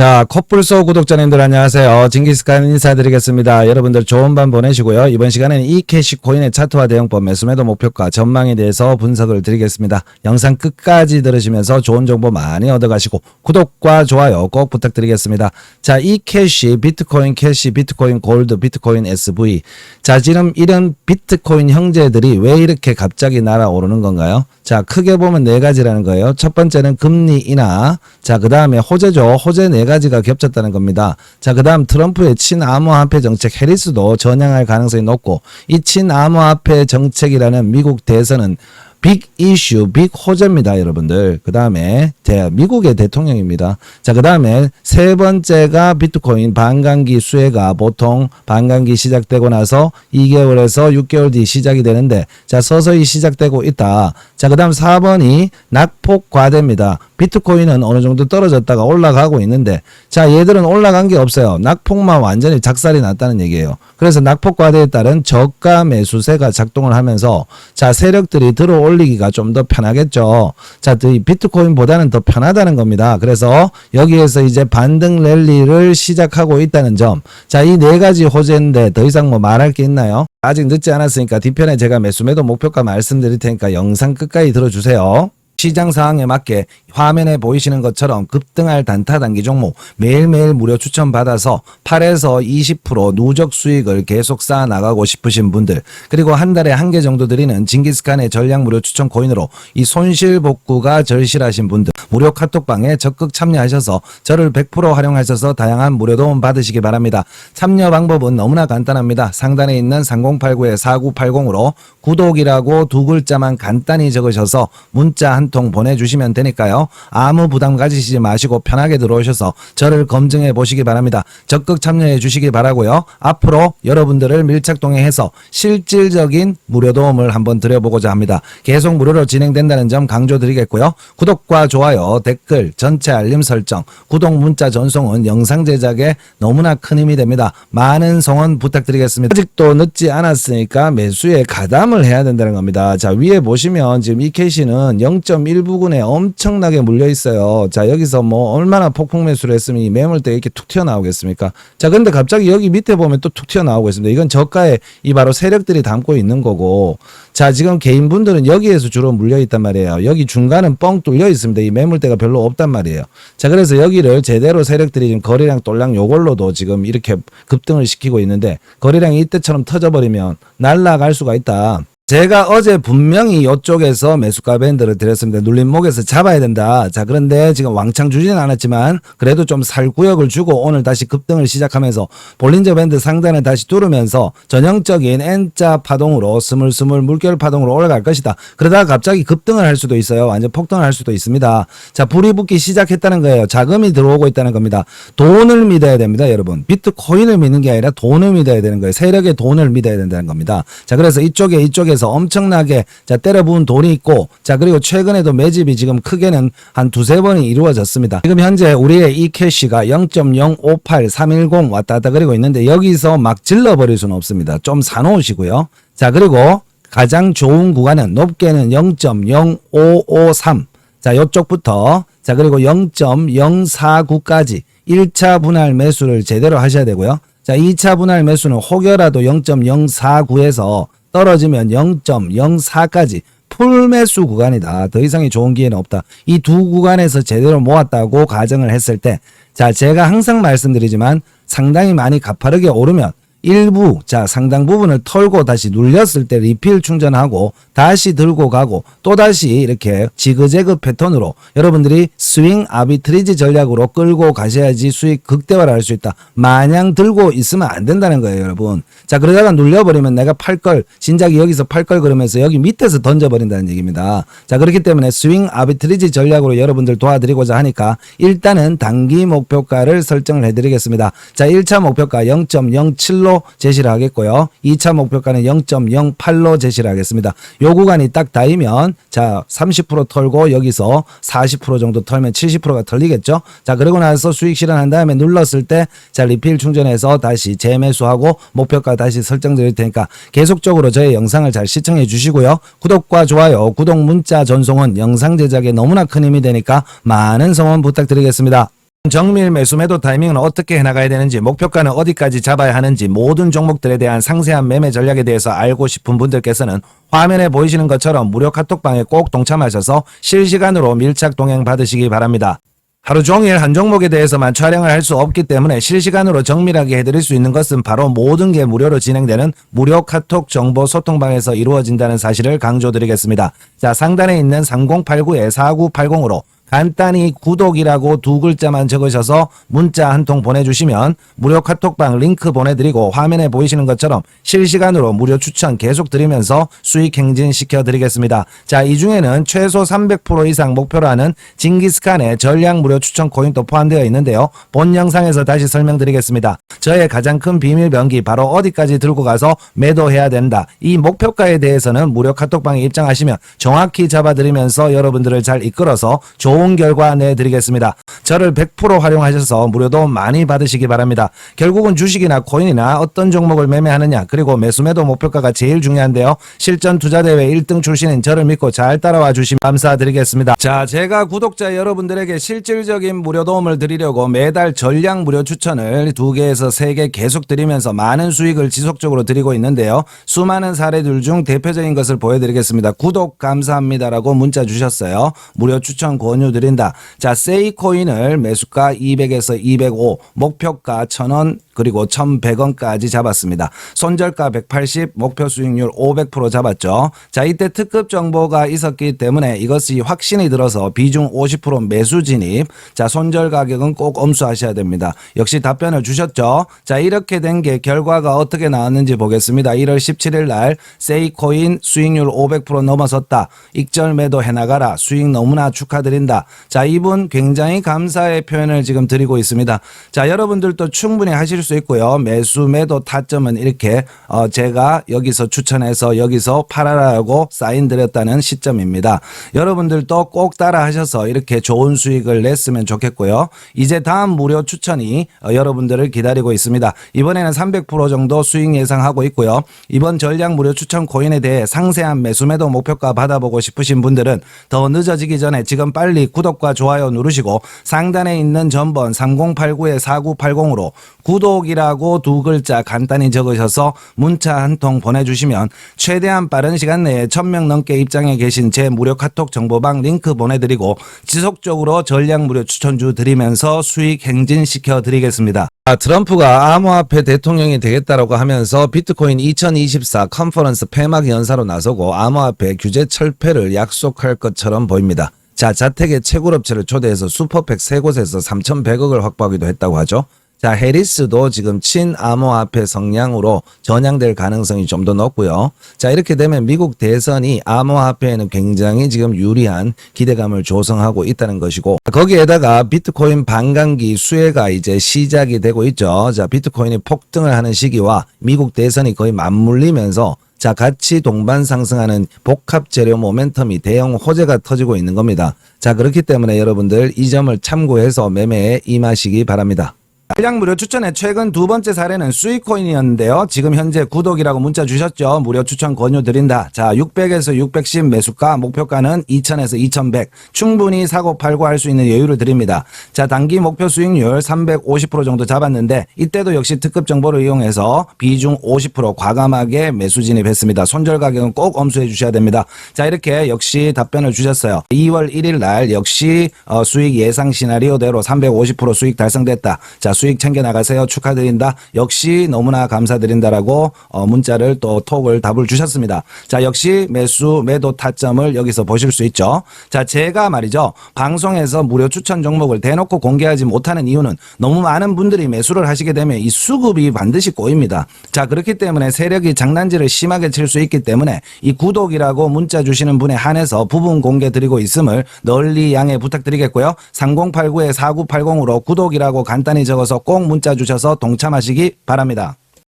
자, 커플소 구독자님들 안녕하세요. 징기스칸 인사드리겠습니다. 여러분들 좋은 밤 보내시고요. 이번 시간에는 이 캐시 코인의 차트화 대응법 매수매도 목표가 전망에 대해서 분석을 드리겠습니다. 영상 끝까지 들으시면서 좋은 정보 많이 얻어가시고 구독과 좋아요 꼭 부탁드리겠습니다. 자, 이 캐시, 비트코인 캐시, 비트코인 골드, 비트코인 SV. 자, 지금 이런 비트코인 형제들이 왜 이렇게 갑자기 날아오르는 건가요? 자, 크게 보면 네 가지라는 거예요. 첫 번째는 금리 인하. 자, 그 다음에 호재죠. 호재 네 가지가 겹쳤다는 겁니다. 자, 그 다음 트럼프의 친암호화폐 정책 해리스도 전향할 가능성이 높고 이 친암호화폐 정책이라는 미국 대선은 빅 이슈, 빅 호재입니다, 여러분들. 그 다음에 미국의 대통령입니다. 자, 그 다음에 세 번째가 비트코인 반감기 수혜가 보통 반감기 시작되고 나서 2개월에서 6개월 뒤 시작이 되는데, 자, 서서히 시작되고 있다. 자, 그 다음 4번이 낙폭 과대입니다. 비트코인은 어느 정도 떨어졌다가 올라가고 있는데, 자, 얘들은 올라간 게 없어요. 낙폭만 완전히 작살이 났다는 얘기예요. 그래서 낙폭 과대에 따른 저가 매수세가 작동을 하면서, 자, 세력들이 들어 올리기가 좀 더 편하겠죠. 자, 이 비트코인보다는 더 편하다는 겁니다. 그래서 여기에서 이제 반등 랠리를 시작하고 있다는 점. 자, 이 네 가지 호재인데 더 이상 뭐 말할 게 있나요? 아직 늦지 않았으니까 뒤편에 제가 매수매도 목표가 말씀드릴 테니까 영상 끝 까지 들어주세요. 시장 상황에 맞게 화면에 보이시는 것처럼 급등할 단타 단기 종목 매일매일 무료 추천 받아서 8에서 20% 누적 수익을 계속 쌓아 나가고 싶으신 분들 그리고 한 달에 한 개 정도 드리는 징기스칸의 전략 무료 추천 코인으로 이 손실 복구가 절실하신 분들 무료 카톡방에 적극 참여하셔서 저를 100% 활용하셔서 다양한 무료 도움 받으시기 바랍니다. 참여 방법은 너무나 간단합니다. 상단에 있는 3089의 4980으로 구독이라고 두 글자만 간단히 적으셔서 문자 한통 보내주시면 되니까요. 아무 부담 가지시지 마시고 편하게 들어오셔서 저를 검증해 보시기 바랍니다. 적극 참여해 주시기 바라고요. 앞으로 여러분들을 밀착 동행해서 실질적인 무료 도움을 한번 드려보고자 합니다. 계속 무료로 진행된다는 점 강조드리겠고요. 구독과 좋아요, 댓글, 전체 알림 설정, 구독 문자 전송은 영상 제작에 너무나 큰 힘이 됩니다. 많은 성원 부탁드리겠습니다. 아직도 늦지 않았으니까 매수에 가담을 해야 된다는 겁니다. 자, 위에 보시면 지금 이 캐시는 0.1부근에 엄청나게 물려 있어요. 자, 여기서 뭐 얼마나 폭풍 매수를 했으면 이 매물대 이렇게 툭 튀어나오겠습니까? 자, 근데 갑자기 여기 밑에 보면 또 툭 튀어나오고 있습니다. 이건 저가에 이 바로 세력들이 담고 있는 거고. 자, 지금 개인분들은 여기에서 주로 물려 있단 말이에요. 여기 중간은 뻥 뚫려 있습니다. 이 매물대가 별로 없단 말이에요. 자, 그래서 여기를 제대로 세력들이 지금 거래량 똘랑 요걸로도 지금 이렇게 급등을 시키고 있는데 거래량이 이때처럼 터져버리면 날라갈 수가 있다. 제가 어제 분명히 이쪽에서 매수가 밴드를 드렸습니다. 눌림목에서 잡아야 된다. 자, 그런데 지금 왕창 주지는 않았지만 그래도 좀 살 구역을 주고 오늘 다시 급등을 시작하면서 볼린저 밴드 상단을 다시 뚫으면서 전형적인 N자 파동으로 스물스물 물결 파동으로 올라갈 것이다. 그러다가 갑자기 급등을 할 수도 있어요. 완전 폭등을 할 수도 있습니다. 자, 불이 붙기 시작했다는 거예요. 자금이 들어오고 있다는 겁니다. 돈을 믿어야 됩니다, 여러분. 비트코인을 믿는 게 아니라 돈을 믿어야 되는 거예요. 세력의 돈을 믿어야 된다는 겁니다. 자, 그래서 이쪽에 이쪽에 에서 엄청나게 자 때려 부은 돈이 있고 자 그리고 최근에도 매집이 지금 크게는 한 두세 번이 이루어졌습니다. 지금 현재 우리의 이 캐시가 0.058310 왔다 갔다 그리고 있는데 여기서 막 질러버릴 수는 없습니다. 좀 사놓으시고요. 자 그리고 가장 좋은 구간은 높게는 0.0553 자, 요쪽부터 자, 그리고 0.049까지 1차 분할 매수를 제대로 하셔야 되고요. 자, 2차 분할 매수는 혹여라도 0.049에서 떨어지면 0.04까지 풀 매수 구간이다. 더 이상의 좋은 기회는 없다. 이 두 구간에서 제대로 모았다고 가정을 했을 때, 자, 제가 항상 말씀드리지만 상당히 많이 가파르게 오르면 일부 자 상당 부분을 털고 다시 눌렸을 때 리필 충전하고 다시 들고 가고 또 다시 이렇게 지그재그 패턴으로 여러분들이 스윙 아비트리지 전략으로 끌고 가셔야지 수익 극대화를 할 수 있다. 마냥 들고 있으면 안 된다는 거예요, 여러분. 자 그러다가 눌려버리면 내가 팔 걸 진작에 여기서 팔 걸 그러면서 여기 밑에서 던져버린다는 얘기입니다. 자 그렇기 때문에 스윙 아비트리지 전략으로 여러분들 도와드리고자 하니까 일단은 단기 목표가를 설정을 해드리겠습니다. 자 1차 목표가 0.07로 0.0로 제시를 하겠고요. 2차 목표가는 0.08로 제시를 하겠습니다. 요 구간이 딱 닿으면 자, 30% 털고 여기서 40% 정도 털면 70%가 털리겠죠. 자, 그러고 나서 수익 실현한 다음에 눌렀을 때 자, 리필 충전해서 다시 재매수하고 목표가 다시 설정 드릴 테니까 계속적으로 저의 영상을 잘 시청해 주시고요. 구독과 좋아요, 구독 문자 전송은 영상 제작에 너무나 큰 힘이 되니까 많은 성원 부탁드리겠습니다. 정밀 매수 매도 타이밍은 어떻게 해나가야 되는지 목표가는 어디까지 잡아야 하는지 모든 종목들에 대한 상세한 매매 전략에 대해서 알고 싶은 분들께서는 화면에 보이시는 것처럼 무료 카톡방에 꼭 동참하셔서 실시간으로 밀착 동행 받으시기 바랍니다. 하루 종일 한 종목에 대해서만 촬영을 할 수 없기 때문에 실시간으로 정밀하게 해드릴 수 있는 것은 바로 모든 게 무료로 진행되는 무료 카톡 정보 소통방에서 이루어진다는 사실을 강조드리겠습니다. 자, 상단에 있는 3089-4980으로 간단히 구독이라고 두 글자만 적으셔서 문자 한 통 보내주시면 무료 카톡방 링크 보내드리고 화면에 보이시는 것처럼 실시간으로 무료 추천 계속 드리면서 수익 행진 시켜드리겠습니다. 자, 이 중에는 최소 300% 이상 목표로 하는 징기스칸의 전량 무료 추천 코인도 포함되어 있는데요. 본 영상에서 다시 설명드리겠습니다. 저의 가장 큰 비밀 병기 바로 어디까지 들고 가서 매도해야 된다. 이 목표가에 대해서는 무료 카톡방에 입장하시면 정확히 잡아드리면서 여러분들을 잘 이끌어서 좋은 결과 내드리겠습니다. 저를 100% 활용하셔서 무료도 많이 받으시기 바랍니다. 결국은 주식이나 코인이나 어떤 종목을 매매하느냐 그리고 매수 매도 목표가가 제일 중요한데요. 실전 투자 대회 1등 출신인 저를 믿고 잘 따라와 주시면 감사드리겠습니다. 자, 제가 구독자 여러분들에게 실질적인 무료 도움을 드리려고 매달 전량 무료 추천을 두 개에서 세개 계속 드리면서 많은 수익을 지속적으로 드리고 있는데요. 수많은 사례들 중 대표적인 것을 보여드리겠습니다. 구독 감사합니다라고 문자 주셨어요. 무료 추천 권유 드린다. 자, 세이코인을 매수가 200에서 205, 목표가 1000원, 그리고 1100원까지 잡았습니다. 손절가 180, 목표 수익률 500% 잡았죠. 자, 이때 특급 정보가 있었기 때문에 이것이 확신이 들어서 비중 50% 매수 진입. 자, 손절 가격은 꼭 엄수하셔야 됩니다. 역시 답변을 주셨죠. 자, 이렇게 된 게 결과가 어떻게 나왔는지 보겠습니다. 1월 17일 날 세이코인 수익률 500% 넘어섰다. 익절 매도 해나가라. 수익 너무나 축하드린다. 자, 이분 굉장히 감사의 표현을 지금 드리고 있습니다. 자, 여러분들도 충분히 하실 수 있고요. 매수 매도 타점은 이렇게 어, 제가 여기서 추천해서 여기서 팔아라고 사인 드렸다는 시점입니다. 여러분들도 꼭 따라 하셔서 이렇게 좋은 수익을 냈으면 좋겠고요. 이제 다음 무료 추천이 어, 여러분들을 기다리고 있습니다. 이번에는 300% 정도 수익 예상하고 있고요. 이번 전략 무료 추천 코인에 대해 상세한 매수 매도 목표가 받아보고 싶으신 분들은 더 늦어지기 전에 지금 빨리 구독과 좋아요 누르시고 상단에 있는 전번 3089-4980으로 구독이라고 두 글자 간단히 적으셔서 문자 한 통 보내주시면 최대한 빠른 시간 내에 1000명 넘게 입장해 계신 제 무료 카톡 정보방 링크 보내드리고 지속적으로 전략 무료 추천주 드리면서 수익 행진시켜 드리겠습니다. 아, 트럼프가 암호화폐 대통령이 되겠다라고 하면서 비트코인 2024 컨퍼런스 폐막 연사로 나서고 암호화폐 규제 철폐를 약속할 것처럼 보입니다. 자, 자택의 채굴업체를 초대해서 슈퍼팩 세 곳에서 3,100억을 확보하기도 했다고 하죠. 자, 해리스도 지금 친암호화폐 성향으로 전향될 가능성이 좀 더 높고요. 자, 이렇게 되면 미국 대선이 암호화폐에는 굉장히 지금 유리한 기대감을 조성하고 있다는 것이고 거기에다가 비트코인 반감기 수혜가 이제 시작이 되고 있죠. 자, 비트코인이 폭등을 하는 시기와 미국 대선이 거의 맞물리면서 자, 같이 동반 상승하는 복합 재료 모멘텀이 대형 호재가 터지고 있는 겁니다. 자, 그렇기 때문에 여러분들 이 점을 참고해서 매매에 임하시기 바랍니다. 전량 무료 추천의 최근 두 번째 사례는 수익코인이었는데요. 지금 현재 구독이라고 문자 주셨죠. 무료 추천 권유 드린다. 자, 600에서 610 매수가, 목표가는 2000에서 2100. 충분히 사고 팔고 할 수 있는 여유를 드립니다. 자, 단기 목표 수익률 350% 정도 잡았는데 이때도 역시 특급 정보를 이용해서 비중 50% 과감하게 매수 진입했습니다. 손절 가격은 꼭 엄수해 주셔야 됩니다. 자, 이렇게 역시 답변을 주셨어요. 2월 1일 날 역시 어, 수익 예상 시나리오대로 350% 수익 달성됐다. 자, 수익 챙겨 나가세요. 축하드린다. 역시 너무나 감사드린다라고 어, 문자를 또 톡을 답을 주셨습니다. 자, 역시 매수 매도 타점을 여기서 보실 수 있죠. 자, 제가 말이죠. 방송에서 무료 추천 종목을 대놓고 공개하지 못하는 이유는 너무 많은 분들이 매수를 하시게 되면 이 수급이 반드시 꼬입니다. 자, 그렇기 때문에 세력이 장난질을 심하게 칠 수 있기 때문에 이 구독이라고 문자 주시는 분에 한해서 부분 공개 드리고 있음을 널리 양해 부탁드리겠고요. 3089-4980으로 구독이라고 간단히 적어 서 꼭 문자 주셔서 동참하시기 바랍니다.